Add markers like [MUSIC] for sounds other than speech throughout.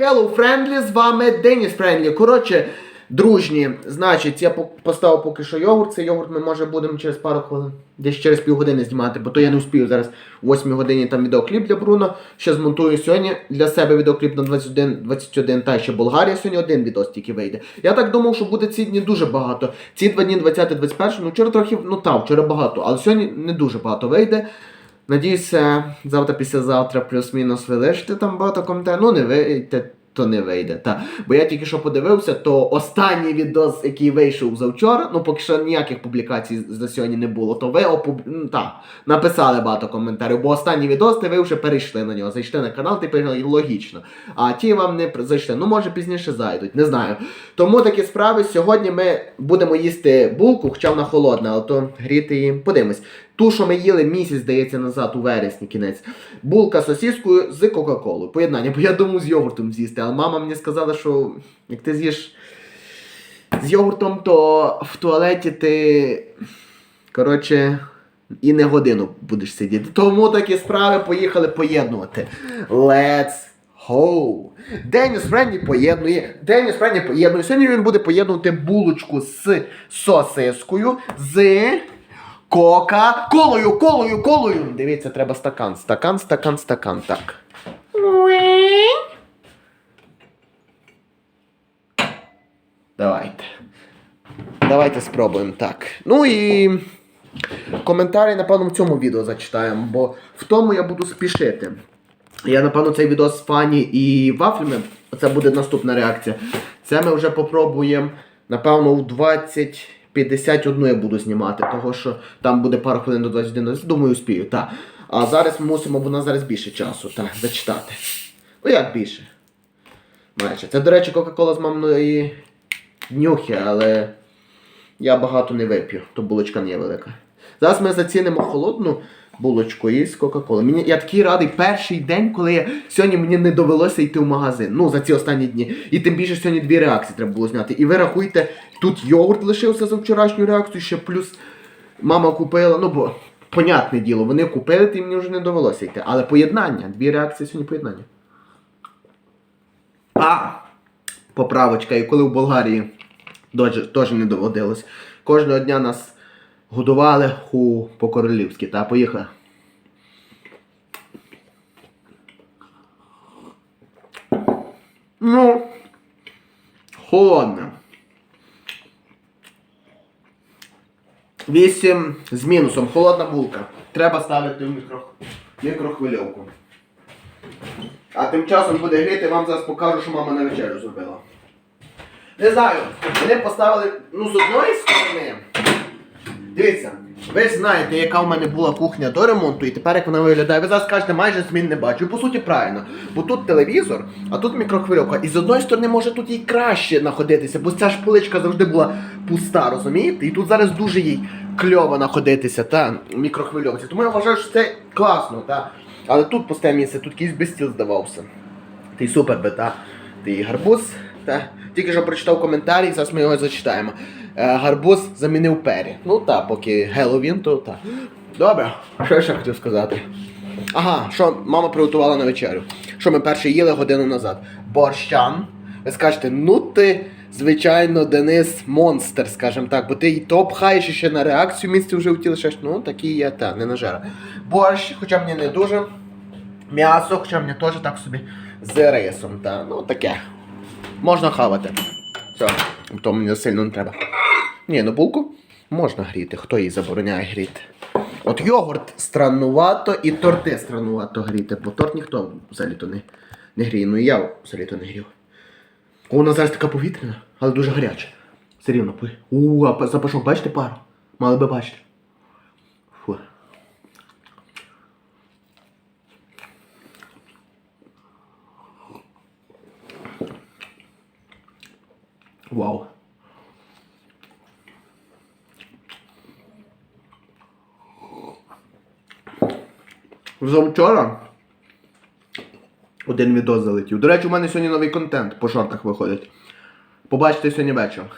Hello Friendly, з вами Деніс Френдлі. Коротше, дружні, значить, я поставив поки що йогурт. Цей йогурт ми може будемо через пару хвилин, десь через півгодини знімати, бо то я не вспію зараз о 8 годині там відеокліп для Бруно. Ще змонтую сьогодні для себе відеокліп на 21, 21 та ще Болгарія сьогодні один відос тільки вийде. Я так думав, що буде ці дні дуже багато. Ці два дні 20-21, ну вчора трохи, ну та, вчора багато, але сьогодні не дуже багато вийде. Надіюся, завтра, післязавтра, плюс-мінус ви лишите там багато коментарів. Ну, не вийде, то не вийде. Та. Бо я тільки що подивився, то останній відос, який вийшов завчора, ну поки що ніяких публікацій за сьогодні не було, то ви опуб... та, написали багато коментарів. Бо останній відос, ти ви вже перейшли на нього. Зайшли на канал, ти писали логічно. А ті вам не зайшли. Ну, може, пізніше зайдуть, не знаю. Тому такі справи. Сьогодні ми будемо їсти булку, хоча вона холодна, але то гріти її. Подивимось. Ту, що ми їли місяць, здається, назад у вересні кінець. Булка з сосіскою з Кока-Колою. Поєднання, бо я думав з йогуртом з'їсти. Але мама мені сказала, що як ти з'їш з йогуртом, то в туалеті ти. Коротше. І не годину будеш сидіти. Тому такі справи поїхали поєднувати. Let's go! Деніс Френні поєднує. Деніс Френні поєднує. Сьогодні він буде поєднувати булочку з сосискою з кока колою, колою, колою. Дивіться, треба стакан. Стакан, стакан, стакан. Так. Давайте. Давайте спробуємо так. Ну і коментарі, напевно, в цьому відео зачитаємо, бо в тому я буду спішити. Я, напевно, цей відео з Фані і вафлями. Це буде наступна реакція. Це ми вже попробуємо, напевно, у 20.51 я буду знімати, того що там буде пару хвилин до 21. Думаю, успію. Так. А зараз мусимо, бо у нас зараз більше часу, так, зачитати. Ну як більше? Майже. Це, до речі, Кока-Кола з мамної днюхи, але я багато не вип'ю, то булочка не є велика. Зараз ми зацінимо холодну булочку із Кока-Коли. Мені я такий радий перший день, коли я сьогодні мені не довелося йти в магазин. Ну за ці останні дні. І тим більше сьогодні дві реакції треба було зняти. І ви рахуйте, Тут йогурт лишився за вчорашню реакцію, ще плюс мама купила, ну бо, понятне діло, вони купили, то мені вже не довелося йти. Але поєднання, дві реакції сьогодні поєднання. А! Поправочка, і коли в Болгарії теж не доводилось. Кожного дня нас годували у по-королівськи, та поїхали. Ну, холодно. 8 з мінусом. Холодна булка. Треба ставити в мікро... мікрохвильовку. А тим часом буде гріти, вам зараз покажу, що мама на вечерю зробила. Не знаю, вони поставили ну, з одної сторони. Дивіться ви знаєте, яка в мене була кухня до ремонту, і тепер як вона виглядає, ви зараз скажете, майже змін не бачу. По суті, правильно. Бо тут телевізор, а тут мікрохвильовка. І з одної сторони, може тут їй краще знаходитися, бо ця ж поличка завжди була пуста, розумієте? І тут зараз дуже їй кльово знаходитися, та мікрохвильовці. Тому я вважаю, що це класно, та. Але тут пусте місце, тут якийсь безстіл здавався. Ти супер би, та. Ти гарбуз, та. Тільки що прочитав коментарі, зараз ми його зачитаємо. Е, гарбуз замінив пері. Ну та, поки Геловін, то та. Добре, що я ще хотів сказати? Ага, що мама приготувала на вечерю. Що ми перше їли годину назад. Борщан. Ви скажете, ну ти, звичайно, Денис монстр, скажімо так, бо ти і то пхаєш і ще на реакцію місце вже втіли, ще ж, ну такий є, та, не нажера. Борщ, хоча мені не дуже. М'ясо, хоча мені теж так собі з рисом, та, ну таке. Можна хавати. Все, то мені сильно не треба. Ні, ну булку можна гріти, хто її забороняє гріти. От йогурт страннувато і торти страннувато гріти, бо торт ніхто взагалі то не, не гріє. Ну і я взагалі то не грів. О, Вона зараз така повітряна, але дуже гаряча. Все рівно пи. У, а запашок, бачите пару? Мали би бачити. Фу. Вау. Завчора один відос залетів. До речі, у мене сьогодні новий контент по шортах виходить. Побачите сьогодні вечором.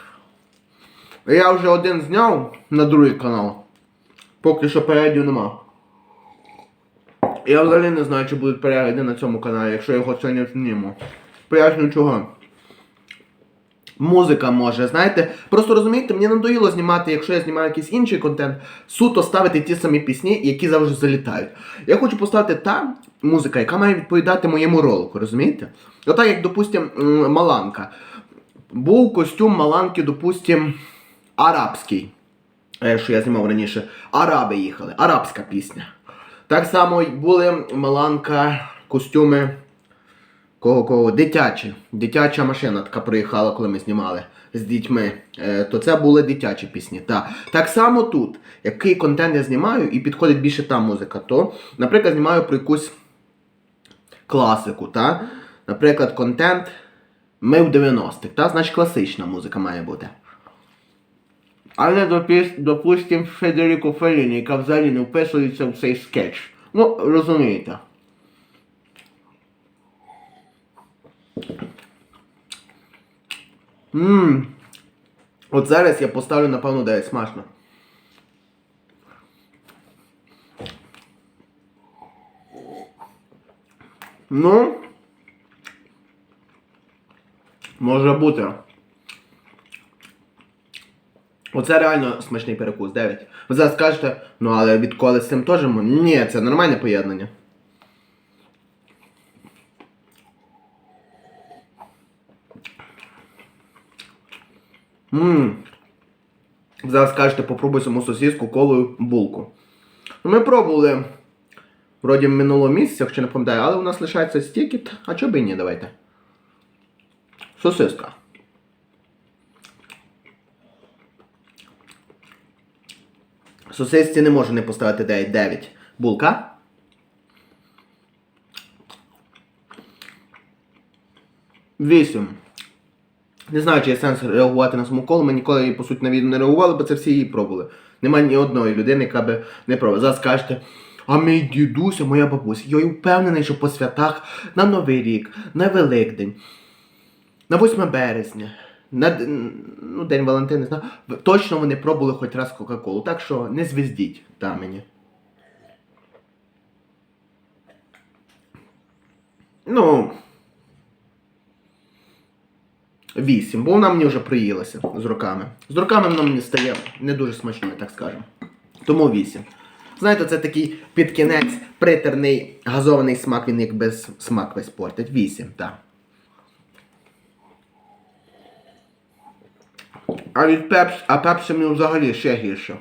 Я вже один зняв на другий канал. Поки що переглядів нема. Я взагалі не знаю, чи будуть перегляди на цьому каналі, якщо його сьогодні зніму. Поясню чого. Музика може, знаєте, просто розумієте, мені надоїло знімати, якщо я знімаю якийсь інший контент, суто ставити ті самі пісні, які завжди залітають. Я хочу поставити та музика, яка має відповідати моєму ролику, розумієте? Отак, як, допустим, Маланка. Був костюм Маланки, допустим, арабський. Е, Що я знімав раніше. Араби їхали, арабська пісня. Так само були Маланка костюми. Кого кого? Дитячі. Дитяча машина така приїхала, коли ми знімали з дітьми. Е, то це були дитячі пісні. Так. так само тут, який контент я знімаю і підходить більше та музика, то, наприклад, знімаю про якусь класику. Та? Наприклад, контент ми в 90-х, та? значить класична музика має бути. Але допіс- допустим Федеріко Феліні, яка взагалі не вписується в цей скетч. Ну, розумієте. Ммм. От зараз я поставлю, напевно, 9 смачно. Ну. Може бути. Оце реально смачний перекус, 9. Ви зараз скажете, ну але відколи з цим теж Ні, це нормальне поєднання. Ммм. Зараз скажете, попробуй саму сосиску, колою, булку. Ну, ми пробували вроді минулого місяця, якщо не пам'ятаю, але у нас лишається стільки, а чого б і ні, давайте. Сосиска. Сосисці не можу не поставити 9. 9. Булка. Вісім. Не знаю, чи є сенс реагувати на саму колу. Ми ніколи по суті, на відео не реагували, бо це всі її пробували. Немає ні одної людини, яка би не пробувала. Зараз кажете, а мій дідуся, моя бабуся. Я впевнений, що по святах на Новий рік, на Великдень, на 8 березня, на ну, День Валентина, не знаю. Точно вони пробували хоч раз Кока-Колу. Так що не звіздіть та мені. Ну. Вісім, бо вона мені вже приїлася з роками. З роками вона мені стає не дуже смачною, так скажемо. Тому вісім. Знаєте, це такий під кінець притерний газований смак, він як без смак весь портить. Вісім, так. А від пепс, а пепсі мені взагалі ще гірше.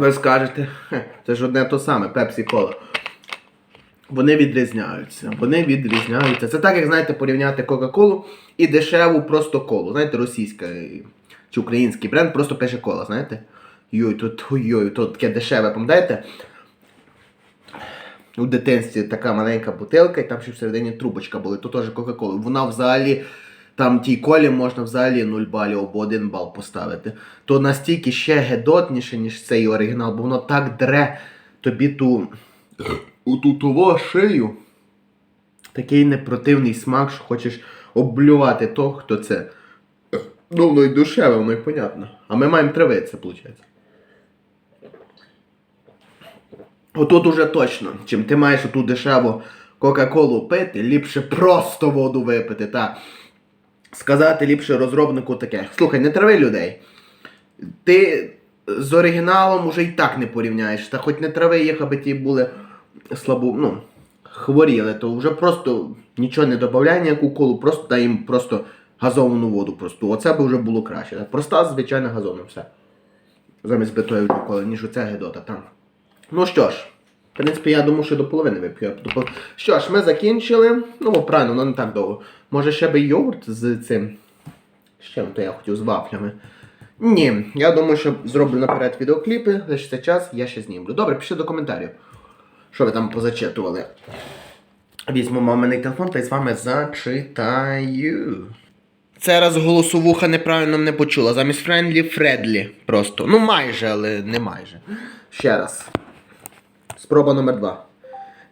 Ви скажете, це ж одне то саме, пепсі кола. Вони відрізняються. Вони відрізняються. Це так, як знаєте, порівняти Кока-Колу і дешеву просто колу. Знаєте, російська чи український бренд просто пише кола, знаєте? Йой, тут ой, тут таке дешеве, пам'ятаєте? У дитинстві така маленька бутилка, і там ще всередині трубочка була, то теж Кока-Кола. Вона взагалі, там тій колі можна взагалі 0 балів або 1 бал поставити. То настільки ще гедотніше, ніж цей оригінал, бо воно так дре тобі ту ту того шию. Такий непротивний смак, що хочеш облювати того, хто це. Ну, воно й душеве, воно й понятно. А ми маємо травитися, виходить. Отут уже точно, чим ти маєш оту дешеву Кока-Колу пити, ліпше просто воду випити, та сказати ліпше розробнику таке. Слухай, не трави людей. Ти з оригіналом уже і так не порівняєш. Та хоч не трави їх, аби ті були слабо, ну, хворіли, то вже просто нічого не додавай ніяку колу, просто дай їм просто газовану воду просту. Оце би вже було краще. Проста, звичайна газована, все. Замість битої коли, ніж оця гедота там. Ну що ж, в принципі, я думаю, що до половини вип'ю. Що ж, ми закінчили. Ну, правильно, ну не так довго. Може ще би йогурт з цим. Чим то я хотів з вафлями. Ні, я думаю, що зроблю наперед відеокліпи, це час я ще знімлю. Добре, пишіть до коментарів. Що ви там позачитували? Візьму маминий телефон та й з вами зачитаю. Це раз голосовуха неправильно не почула. Замість френдлі фредлі. Просто. Ну майже, але не майже. Ще раз. Спроба номер два.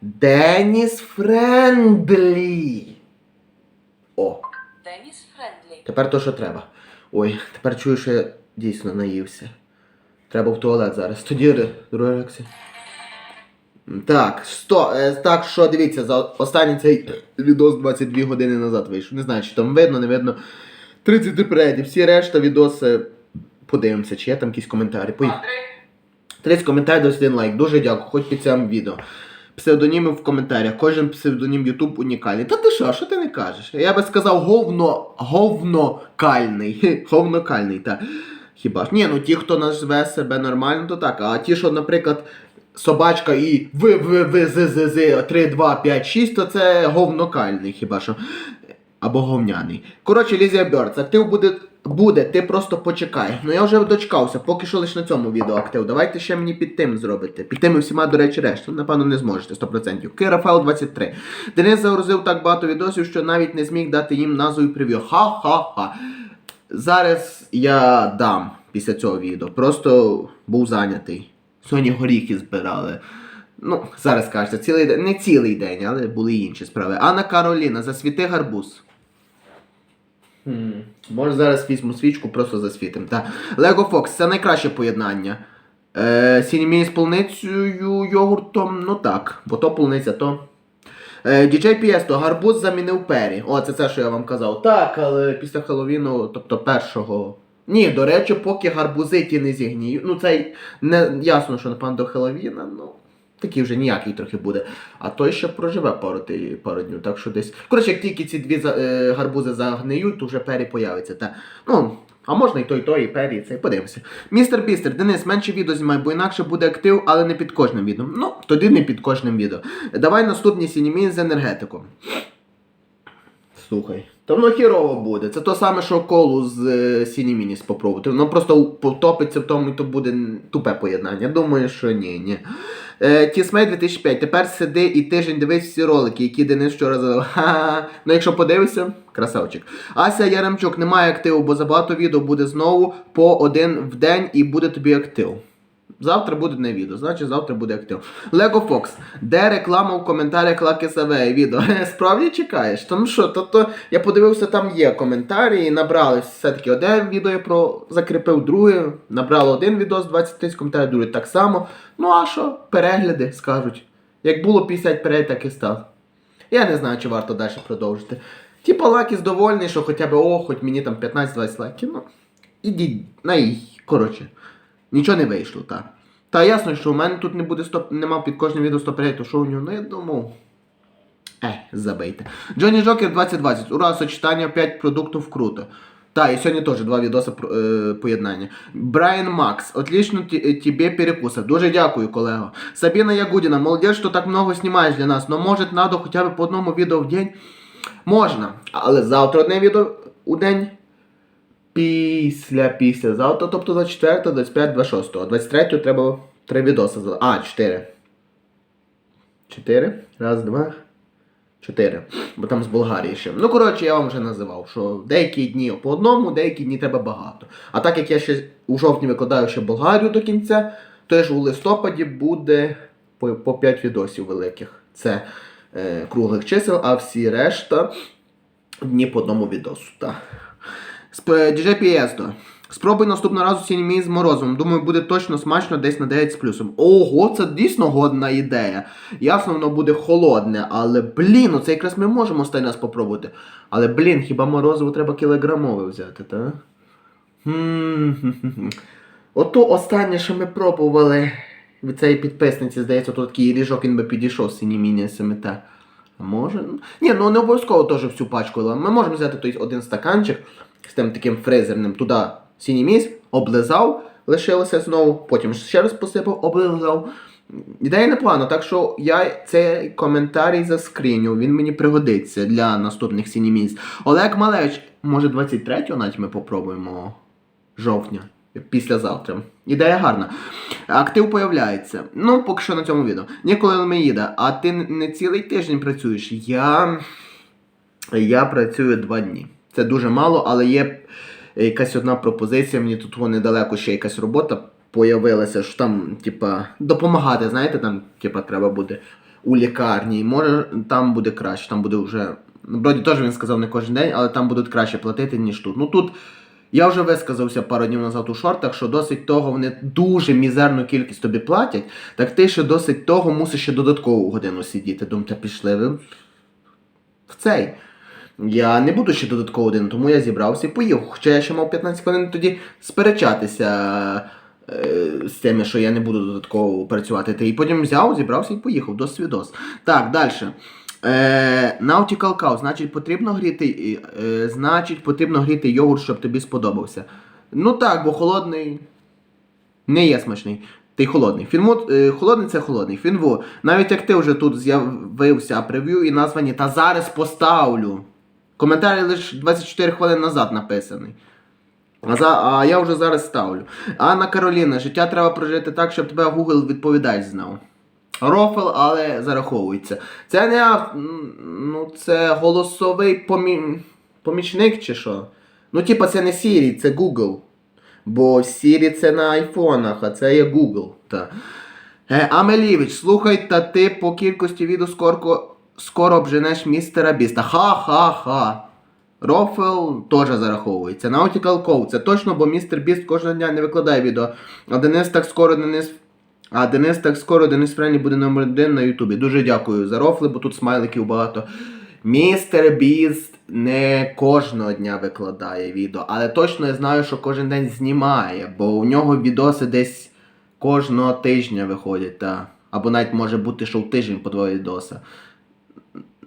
Деніс Френдлі. О, Деніс Френдлі. тепер то, що треба. Ой, тепер чую, що я дійсно наївся. Треба в туалет зараз. Тоді друга реакція. Так, сто, е, так що дивіться, за останній цей відос 22 години назад вийшов. Не знаю, чи там видно, не видно. 30 передів, всі решта відоси. Подивимося, чи є там якісь коментарі. Поїхали. 30 коментарів, 21 лайк. Дуже дякую, хоч під цим відео. Псевдоніми в коментарях. Кожен псевдонім YouTube унікальний. Та ти що, що ти не кажеш? Я би сказав говно, говнокальний. [LAUGHS] Говнокальний, так. Хіба ж? Ні, ну ті, хто назве себе нормально, то так. А ті, що, наприклад, собачка і в в в з з з 3, 2, 5, 6, то це говнокальний, хіба що. Або говняний. Коротше, Лізія Бьорц, актив буде, буде, ти просто почекай. Ну я вже дочекався, поки що лише на цьому відео актив. Давайте ще мені під тим зробите. Під тими всіма, до речі, решту. Напевно, не зможете 100%. Кирафел 23. Денис загрузив так багато відосів, що навіть не зміг дати їм назву і прев'ю. Ха-ха-ха. Зараз я дам після цього відео. Просто був зайнятий. Сьогодні горіхи збирали. Ну, зараз кажеться, цілий день. Не цілий день, але були інші справи. Анна Кароліна, засвіти гарбуз. Може зараз візьму свічку, просто засвітим. Лего Фокс, це найкраще поєднання. Е, Сінімі з полуницею йогуртом, ну так, бо то полуниця, то. Е, DJ то гарбуз замінив пері. О, це це, що я вам казав. Так, але після Хеллоуіну, тобто першого. Ні, до речі, поки гарбузи ті не зігніють. Ну, це не ясно, що напевно до Хеллоуіна, ну. Такий вже ніякий трохи буде. А той ще проживе пару, пару днів. Так що десь. Коротше, як тільки ці дві е, гарбузи загниють, то вже пері появиться. Та. Ну, а можна і той, і той, і пері, і цей. Подивимося. Містер Бістер, Денис, менше відео знімай, бо інакше буде актив, але не під кожним відео. Ну, тоді не під кожним відео. Давай наступні сінімін з енергетиком. Слухай. Та воно хірово буде. Це то саме, що колу з е, Сініміні спробувати. Воно просто потопиться в тому, і то буде тупе поєднання. Думаю, що ні, ні. Е, Тісмей 2005. Тепер сиди і тиждень дивись всі ролики, які Денис вчора задав. [LAUGHS] Ну якщо подивишся, красавчик. Ася Яремчук, немає активу, бо забагато відео буде знову по один в день і буде тобі актив. Завтра буде не відео, значить завтра буде актив. Лего Фокс, де реклама в коментарях Лаки Савеї відео? [LAUGHS] Справді чекаєш? Тому що, тобто, я подивився, там є коментарі, і набрали все-таки одне відео я про закріпив, друге, набрало один відео з 20 тисяч коментарів, друге так само. Ну а що, перегляди скажуть. Як було 50 переглядів, так і став. Я не знаю, чи варто далі продовжити. Типа Лакіс довольний, що хоча б о, хоч мені там 15-20 лайків. Ну, ідіть, най, коротше. Нічого не вийшло, так. Та ясно, що у мене тут не буде 100, нема під кожним відео 100 переглядів, що у нього, ну я думав. Е, забийте. Джонні Джокер 2020. Ура, сочетання 5 продуктів круто. Та, і сьогодні теж два відоси е, поєднання. Брайан Макс, отлично ті- е, тебе перекусив. Дуже дякую, колего. Сабіна Ягудіна, молодець, що так много знімаєш для нас, но може надо хоча б по одному відео в день. Можна, але завтра одне відео у день. Після, після завтра, тобто 24, 25, 26. А 23 треба три відоси. зал- А, 4. 4. Раз, два. 4. Бо там з Болгарії ще. Ну, коротше, я вам вже називав, що деякі дні по одному, деякі дні треба багато. А так як я ще у жовтні викладаю ще Болгарію до кінця, то ж у листопаді буде по, по 5 відосів великих. Це е, круглих чисел, а всі решта дні по одному відосу. Так. DJ Piesto. Спробуй наступного разу сінімі з морозивом. Думаю, буде точно смачно десь на 9 з плюсом. Ого, це дійсно годна ідея. Ясно, воно буде холодне, але блін, оце якраз ми можемо останній раз попробувати. Але блін, хіба морозиво треба кілограмове взяти, та? Ото останнє, що ми пробували від цієї підписниці, здається, то такий ріжок він би підійшов з сініміні СМТ. А може? Ні, ну не обов'язково теж всю пачку, але ми можемо взяти той один стаканчик з тим таким фрезерним туди сініміс, облизав, лишилося знову, потім ще раз посипав, облизав. Ідея непогана, так що я цей коментарій заскріню, він мені пригодиться для наступних сініміс. Олег Малевич, може 23-го навіть ми попробуємо жовтня. Післязавтра. Ідея гарна. Актив появляється. Ну, поки що на цьому відео. Ніколи не їде. А ти не цілий тиждень працюєш. Я. Я працюю два дні. Це дуже мало, але є якась одна пропозиція. Мені тут недалеко ще якась робота появилася, що там, типа, допомагати, знаєте, там, типа, треба буде у лікарні. І може там буде краще, там буде вже. Вроді теж він сказав не кожен день, але там будуть краще платити, ніж тут. Ну тут Я вже висказався пару днів назад у шортах, що досить того вони дуже мізерну кількість тобі платять, так ти ще досить того мусиш ще додаткову годину сидіти. Думаю, пішли ви в цей. Я не буду ще додатково годину, тому я зібрався і поїхав. Хоча я ще мав 15 хвилин тоді сперечатися е, з тими, що я не буду додатково працювати. Та І потім взяв, зібрався і поїхав до свідос. Так, далі. Е, Nautical Cow, значить, потрібно гріти, е, значить, потрібно гріти йогурт, щоб тобі сподобався. Ну так, бо холодний не є смачний. Ти холодний. Фільму, е, холодний це холодний. Фінву. Навіть як ти вже тут з'явився прев'ю і названі, та зараз поставлю. Коментарі лише 24 хвилини назад написаний. А, за, а я вже зараз ставлю. Анна Кароліна, життя треба прожити так, щоб тебе Google відповідач знав. Рофл, але зараховується. Це не ну, це голосовий помі... помічник чи що? Ну, типа, це не Siri, це Google. Бо Siri це на айфонах, а це є Google. Та. Е, Амелівич, слухай, та ти по кількості відео скоро, скоро обженеш містера Біста. Ха-ха-ха. Рофл теж зараховується. Nautical Cove, це точно, бо містер Біст кожного дня не викладає відео. А Денис так скоро Денис. А Денис так скоро Денис Френі буде номер один на Ютубі. Дуже дякую за рофли, бо тут смайликів багато. Містер Біст не кожного дня викладає відео, але точно я знаю, що кожен день знімає, бо у нього відоси десь кожного тижня виходять, та. або навіть може бути, що в тиждень по два відоса.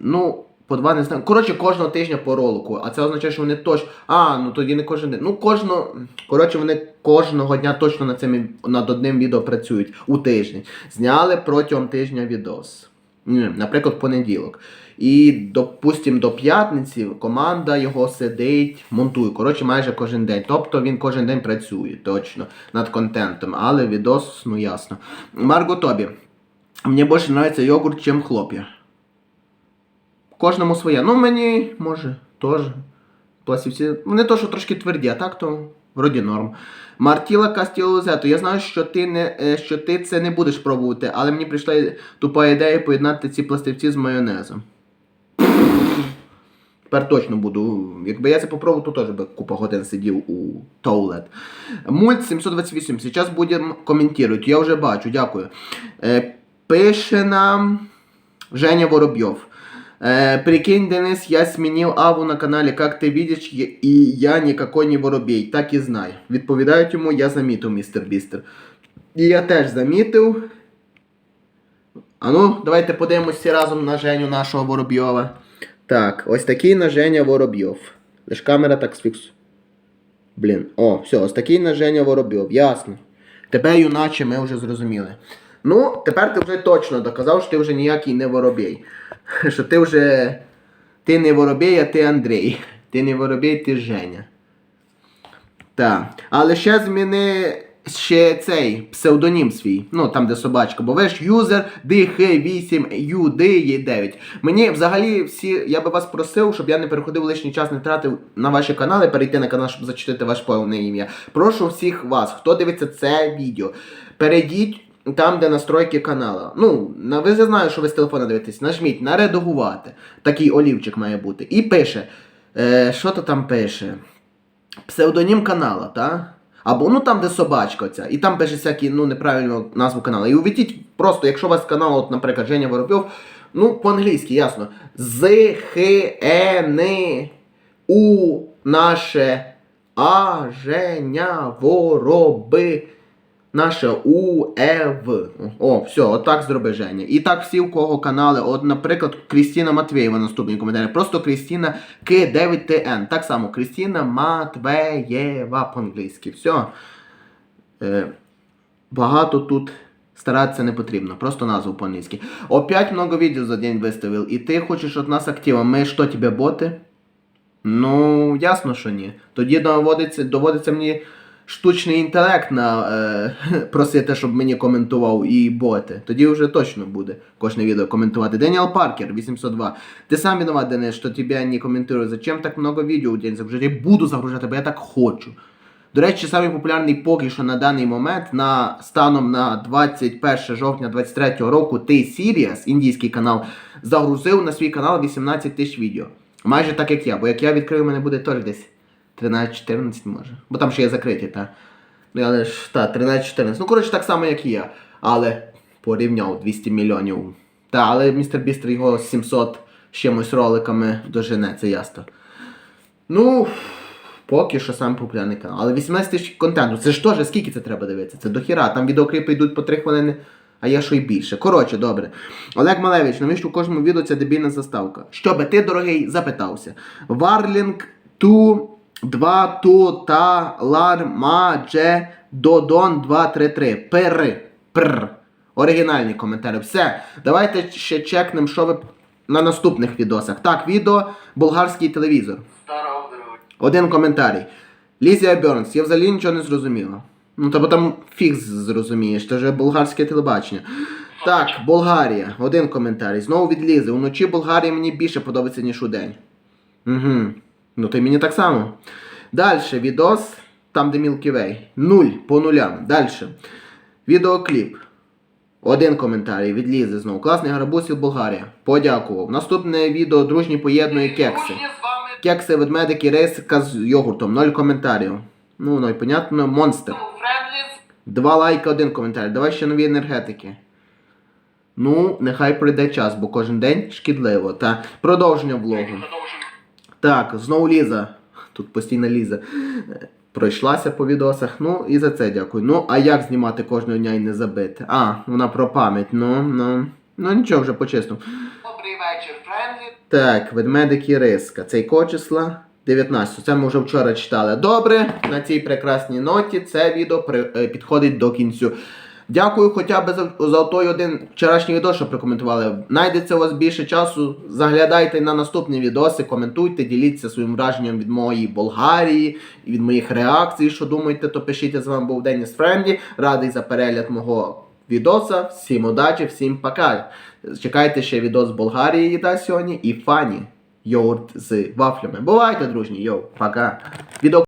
Ну, по два не знаю. Коротше, кожного тижня по ролику. А це означає, що вони точно. А, ну тоді не кожен день. Ну, кожного. Коротше, вони кожного дня точно над цим над одним відео працюють у тиждень. Зняли протягом тижня відос. Наприклад, понеділок. І, допустим, до п'ятниці команда його сидить, монтує. Коротше, майже кожен день. Тобто він кожен день працює точно над контентом. Але відос, ну ясно. Марго Тобі. Мені більше подобається йогурт, чим хлоп'я. Кожному своє. Ну, мені може теж. Пластівці. Вони то, що трошки тверді, а так то вроді норм. Мартіла Кастілозето, я знаю, що ти не е, що ти це не будеш пробувати, але мені прийшла тупа ідея поєднати ці пластівці з майонезом. Тепер точно буду. Якби я це попробував, то теж би купа годин сидів у туалет. Мульт 728. Зараз будемо коментувати. Я вже бачу, дякую. Е, пише нам Женя Воробйов. Э, прикинь, Денис, я сменил Аву на канале, как ты видишь, я- и я никакой не воробей, так і знай. Відповідають йому, я замітив, містер Бістер. І я теж замітив. А ну, давайте подивимось разом на Женю нашого Воробйова. Так, ось такий на Женя Воробйов. Лиш камера так сфіксує. Блін, о, все, ось такий на Женя Воробйов, ясно. Тебе, юначе, ми вже зрозуміли. Ну, тепер ти вже точно доказав, що ти вже ніякий не воробей. [LAUGHS] Що ти вже. Ти не воробей, а ти Андрій. Ти не воробей, ти Женя. Так. Але ще зміни ще цей псевдонім свій. Ну, там, де собачка. Бо ви ж юзер DH8UD9. Мені взагалі всі. Я би вас просив, щоб я не переходив лишній час, не тратив на ваші канали, перейти на канал, щоб зачитати ваше повне ім'я. Прошу всіх вас, хто дивиться це відео, перейдіть. Там, де настройки канала. Ну, ви вже знаєте, що ви з телефона дивитесь. Нажміть на редагувати. Такий олівчик має бути. І пише. Е, що то там пише? Псевдонім канала, так? Або ну там, де собачка ця. І там пише всякі ну, неправильну назву каналу. І уведіть просто, якщо у вас канал, от, наприклад, Женя Воробйов, ну, по-англійськи, ясно. З, Х, Е, Н, У, наше, А, Женя, Вороби. Наше У, Е, В. О, все, отак зроби Женя. І так всі, у кого канали, от, наприклад, Крістіна Матвєєва, наступний коментар. Просто Крістіна К9ТН. Так само, Крістіна Матвеєва по-англійськи. Все. Е, багато тут старатися не потрібно. Просто назву по-англійськи. Опять много відео за день виставив. І ти хочеш від нас актива. Ми що, тебе боти? Ну, ясно, що ні. Тоді доводиться, доводиться мені штучний інтелект на, е, [LAUGHS] просити, щоб мені коментував і боти. Тоді вже точно буде кожне відео коментувати. Деніел Паркер, 802. Ти сам виноват, Денис, що тебе не коментують. Зачем так много відео у день загружати? Я буду загружати, бо я так хочу. До речі, самий популярний поки що на даний момент, на станом на 21 жовтня 23 року, ти Sirius, індійський канал, загрузив на свій канал 18 тисяч відео. Майже так як я, бо як я відкрию, мене буде теж десь 13-14 може. Бо там ще є закриті, та. Ну, але ж, та, 13-14. Ну, коротше, так само, як і я. Але порівняв 200 мільйонів. Та, але містер Бістер його 700 з чимось роликами дожене, це ясно. Ну, поки що сам популярний канал. Але 18 тисяч контенту. Це ж теж скільки це треба дивитися? Це дохіра. Там відеокліпи йдуть по 3 хвилини, а є що й більше. Коротше, добре. Олег Малевич, навіщо в кожному відео ця дебільна заставка? Щоби ти, дорогий, запитався. Варлінг ту 2 ту та лар ма дже додон 2 3 3 пер пр. Оригінальні коментарі. Все. Давайте ще чекнемо, що ви на наступних відосах. Так, відео болгарський телевізор. Один коментарій. Лізія Бьорнс, я взагалі нічого не зрозуміла. Ну, тобто там фіг зрозумієш, це вже болгарське телебачення. Так, Болгарія. Один коментарій. Знову від Лізи. Уночі Болгарія мені більше подобається, ніж удень. Угу. Ну то й мені так само. Далі відос, там де Milky Way. Нуль по нулям. Далі. Відеокліп. Один коментарій від Лізи знову. Класний гарбузів Болгарія. Подякував. Наступне відео дружні поєднує кекси. Кекси, ведмедики, рисика з йогуртом. Ноль коментарів. Ну, ну і понятно, монстр. Два лайка, один коментар. Давай ще нові енергетики. Ну, нехай пройде час, бо кожен день шкідливо. Та продовження влогу. Так, знову Ліза. Тут постійно Ліза. Пройшлася по відосах. Ну і за це дякую. Ну, а як знімати кожного дня і не забити? А, вона про пам'ять. Ну, ну. Ну нічого вже почесно. Добрий вечір, Френдліс. Так, ведмедик і риска. Цей код числа 19. Це ми вже вчора читали. Добре, на цій прекрасній ноті це відео е, підходить до кінцю. Дякую хоча б за, за той один вчорашній відео, що прокоментували. Найдеться у вас більше часу. Заглядайте на наступні відоси, коментуйте, діліться своїм враженням від моєї Болгарії і від моїх реакцій. Що думаєте, то пишіть. З вами був Деніс Френді. Радий за перегляд мого відоса. Всім удачі, всім пока. Чекайте ще відос з Болгарії їда сьогодні і фані йогурт з вафлями. Бувайте, дружні, йоу, пока. Відео